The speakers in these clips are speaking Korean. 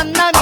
mandan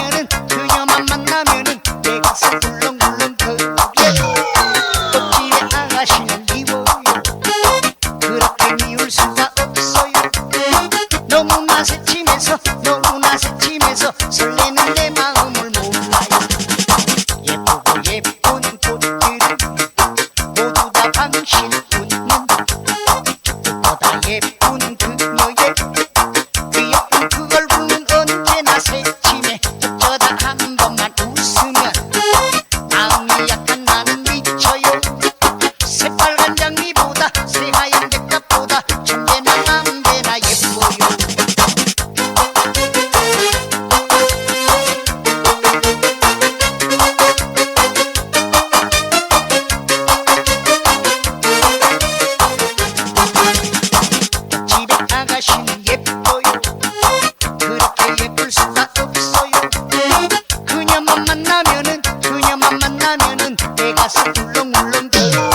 내 가슴 울렁울렁대요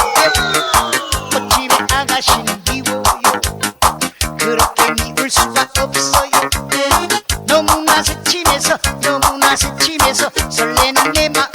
멋짐의 아가씨는 미워요. 그렇게 미울 수가 없어요. 너무나 새침해서 너무나 새침해서 설레는 내마